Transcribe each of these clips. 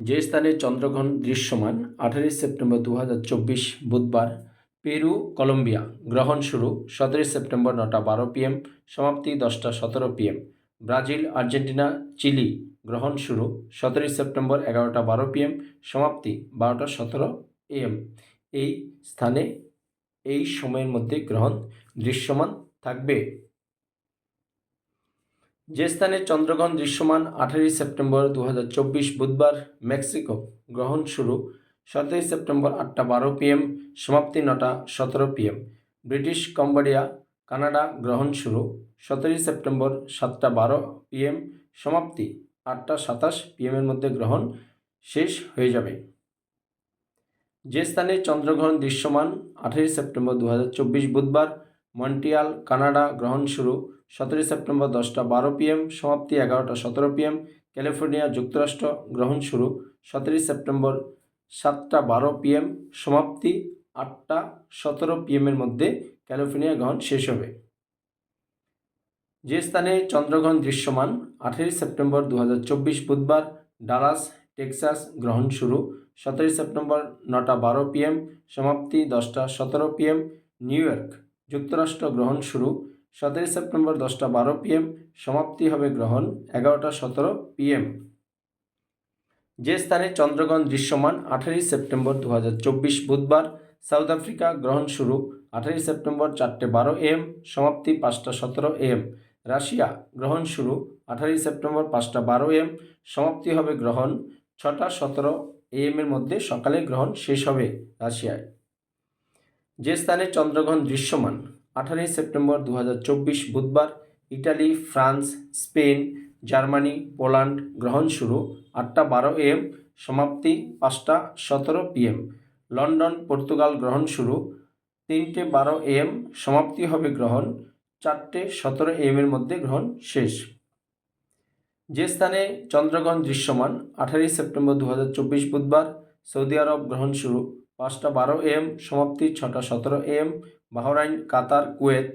যে স্থানে চন্দ্রগ্রহণ দৃশ্যমান, আঠারোই সেপ্টেম্বর দু হাজার চব্বিশ বুধবার, পেরু, কলম্বিয়া। গ্রহণ শুরু সতেরোই সেপ্টেম্বর নটা বারো পিএম, সমাপ্তি দশটা সতেরো পিএম। Brazil, Argentina, chilli. গ্রহণ শুরু সতেরোই সেপ্টেম্বর এগারোটা বারো পিএম, সমাপ্তি বারোটা সতেরো এএম। এই স্থানে, এই সময়ের মধ্যে গ্রহণ দৃশ্যমান থাকবে। যে স্থানে চন্দ্রগ্রহণ দৃশ্যমান আঠারোই সেপ্টেম্বর দু হাজার চব্বিশ বুধবার মেক্সিকো গ্রহণ শুরু, সতেরোই সেপ্টেম্বর আটটা বারো পিএম, সমাপ্তি নটা সতেরো পিএম। ব্রিটিশ কম্বোডিয়া, কানাডা গ্রহণ শুরু, সতেরোই সেপ্টেম্বর সাতটা বারো পিএম, সমাপ্তি আটটা সাতাশ পিএমের মধ্যে গ্রহণ শেষ হয়ে যাবে। যে স্থানে চন্দ্রগ্রহণ দৃশ্যমান আঠারোই সেপ্টেম্বর দু হাজার চব্বিশ বুধবার মন্ট্রিয়াল, কানাডা গ্রহণ শুরু সতেরোই সেপ্টেম্বর দশটা বারো পিএম, সমাপ্তি এগারোটা সতেরো পিএম। ক্যালিফোর্নিয়া যুক্তরাষ্ট্র গ্রহণ শুরু সতেরোই সেপ্টেম্বর সাতটা বারো পিএম, সমাপ্তি আটটা সতেরো পিএমের মধ্যে ক্যালিফোর্নিয়া গ্রহণ শেষ হবে। যে স্থানে চন্দ্রগ্রহণ দৃশ্যমান, আঠেরোই সেপ্টেম্বর দু হাজার চব্বিশ বুধবার ডালাস, টেক্সাস গ্রহণ শুরু সতেরোই সেপ্টেম্বর নটা বারো পিএম, সমাপ্তি দশটা সতেরো পিএম, নিউ ইয়র্ক। যুক্তরাষ্ট্র গ্রহণ শুরু সতেরোই সেপ্টেম্বর দশটা বারো পিএম সমাপ্তি হবে গ্রহণ এগারোটা সতেরো পিএম যে স্থানে চন্দ্রগ্রহণ দৃশ্যমান, আঠারোই সেপ্টেম্বর দু হাজার চব্বিশ বুধবার সাউথ আফ্রিকা গ্রহণ শুরু, আঠারোই সেপ্টেম্বর চারটে বারো এম সমাপ্তি পাঁচটা সতেরো এম রাশিয়া গ্রহণ শুরু, আঠারোই সেপ্টেম্বর পাঁচটা বারো এম সমাপ্তি হবে গ্রহণ ছটা সতেরো এম এর মধ্যে সকালে গ্রহণ শেষ হবে রাশিয়ায়। যে স্থানে চন্দ্রগ্রহণ দৃশ্যমান, আঠারোই সেপ্টেম্বর দু হাজার চব্বিশ বুধবার Italy, France, Spain, Germany, Poland গ্রহণ শুরু আটটা বারো এম, সমাপ্তি পাঁচটা সতেরো পিএম লন্ডন, পর্তুগাল গ্রহণ শুরু তিনটে বারো এম, সমাপ্তি হবে গ্রহণ চারটে সতেরো এম এর মধ্যে গ্রহণ শেষ। যে স্থানে চন্দ্রগ্রহণ দৃশ্যমান, আঠারোই সেপ্টেম্বর দু হাজার চব্বিশ বুধবার সৌদি আরব গ্রহণ শুরু পাঁচটা বারো এম, সমাপ্তি ছটা সতেরো এম, বাহরাইন, কাতার, কুয়েত।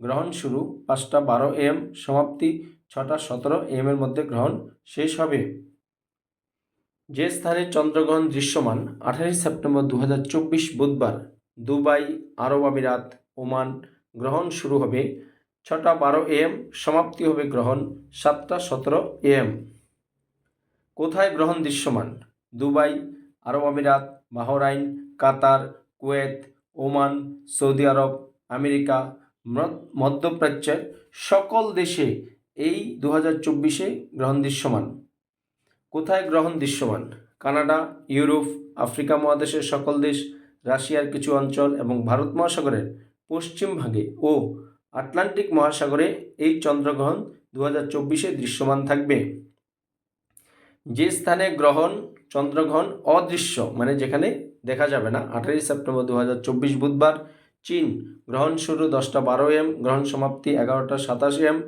গ্রহণ শুরু পাঁচটা বারো এম, সমাপ্তি ছটা সতেরো এম এর মধ্যে গ্রহণ শেষ হবে। যে স্থানে চন্দ্রগ্রহণ দৃশ্যমান আঠারোই সেপ্টেম্বর দু হাজার চব্বিশ বুধবার, দুবাই, আরব আমিরাত, ওমান গ্রহণ শুরু হবে। ছটা বারো এম, সমাপ্তি হবে গ্রহণ সাতটা সতেরো এম। কোথায় গ্রহণ দৃশ্যমান? দুবাই, আরব আমিরাত, Bahrain Qatar, Kuwait, Oman, Saudi আরব, আমেরিকা মধ্য- মধ্যপ্রাচ্যের সকল দেশে এই দু হাজার চব্বিশে গ্রহণ দৃশ্যমান। কোথায় গ্রহণ দৃশ্যমান? কানাডা, ইউরোপ, আফ্রিকা মহাদেশের সকল দেশ, রাশিয়ার কিছু অঞ্চল এবং ভারত মহাসাগরের পশ্চিম ভাগে ও আটলান্টিক মহাসাগরে এই চন্দ্রগ্রহণ দু হাজার চব্বিশে দৃশ্যমান থাকবে। যে স্থানে গ্রহণ, চন্দ্রগ্রহণ অদৃশ্য মানে যেখানে দেখা যাবে না। আঠারোই সেপ্টেম্বর দু বুধবার চীন গ্রহণ শুরু দশটা বারো এম, গ্রহণ সমাপ্তি এগারোটা সাতাশ এম,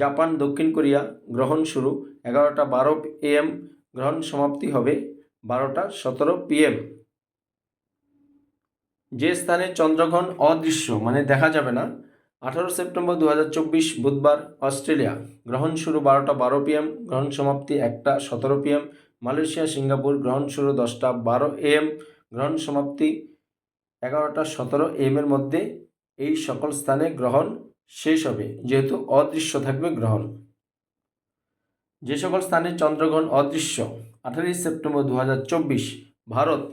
জাপান, দক্ষিণ কোরিয়া গ্রহণ শুরু এগারোটা বারো এম, গ্রহণ সমাপ্তি হবে বারোটা সতেরো পিএম। যে স্থানে চন্দ্রগ্রহণ অদৃশ্য মানে দেখা যাবে না, আঠারো সেপ্টেম্বর দু হাজার চব্বিশ বুধবার অস্ট্রেলিয়া গ্রহণ শুরু বারোটা বারো পিএম, গ্রহণ সমাপ্তি একটা সতেরো পিএম। মালয়েশিয়া, সিঙ্গাপুর গ্রহণ শুরু দশটা বারো এম গ্রহণ সমাপ্তি এগারোটা সতেরো এম এর মধ্যে এই সকল স্থানে গ্রহণ শেষ হবে, যেহেতু অদৃশ্য থাকবে গ্রহণ। যে সকল স্থানে চন্দ্রগ্রহণ অদৃশ্য, আঠারোই সেপ্টেম্বর দু হাজার চব্বিশ, ভারত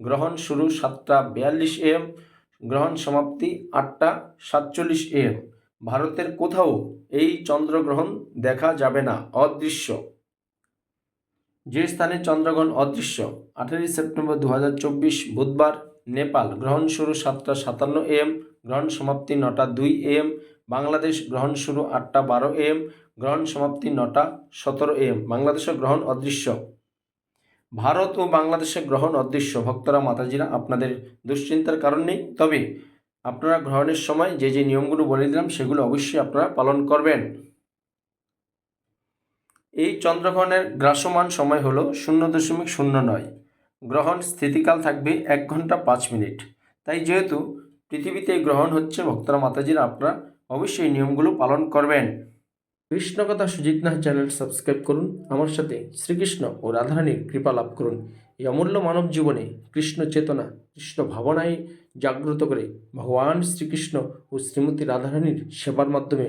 গ্রহণ শুরু সাতটা বিয়াল্লিশ এম গ্রহণ সমাপ্তি আটটা সাতচল্লিশ এম ভারতের কোথাও এই চন্দ্রগ্রহণ দেখা যাবে না, অদৃশ্য। যে স্থানে চন্দ্রগ্রহণ অদৃশ্য, আঠারোই সেপ্টেম্বর দু হাজার চব্বিশ বুধবার নেপাল, গ্রহণ শুরু সাতটা সাতান্ন এম গ্রহণ সমাপ্তি নটা দুই এম বাংলাদেশ গ্রহণ শুরু আটটা বারো এম গ্রহণ সমাপ্তি নটা সতেরো এম বাংলাদেশে গ্রহণ অদৃশ্য। ভারত ও বাংলাদেশে গ্রহণ অদৃশ্য। ভক্তরা, মাতাজিরা, আপনাদের দুশ্চিন্তার কারণ নেই। তবে আপনারা গ্রহণের সময় যে যে নিয়মগুলো বলে দিলাম, সেগুলো অবশ্যই আপনারা পালন করবেন। এই চন্দ্রগ্রহণের গ্রাসমান সময় হলো শূন্য দশমিক শূন্য নয়। গ্রহণ স্থিতিকাল থাকবে এক ঘণ্টা পাঁচ মিনিট। তাই যেহেতু পৃথিবীতে গ্রহণ হচ্ছে, ভক্তরা মাতাজিরা আপনারা অবশ্যই নিয়মগুলো পালন করবেন। কৃষ্ণকথা সুজিত নাহ চ্যানেল সাবস্ক্রাইব করুন। আমার সাথে শ্রীকৃষ্ণ ও রাধারানীর কৃপা লাভ করুন। এই অমূল্য মানব জীবনে কৃষ্ণ চেতনা, কৃষ্ণ ভাবনায় জাগ্রত করে ভগবান শ্রীকৃষ্ণ ও শ্রীমতী রাধারানীর সেবার মাধ্যমে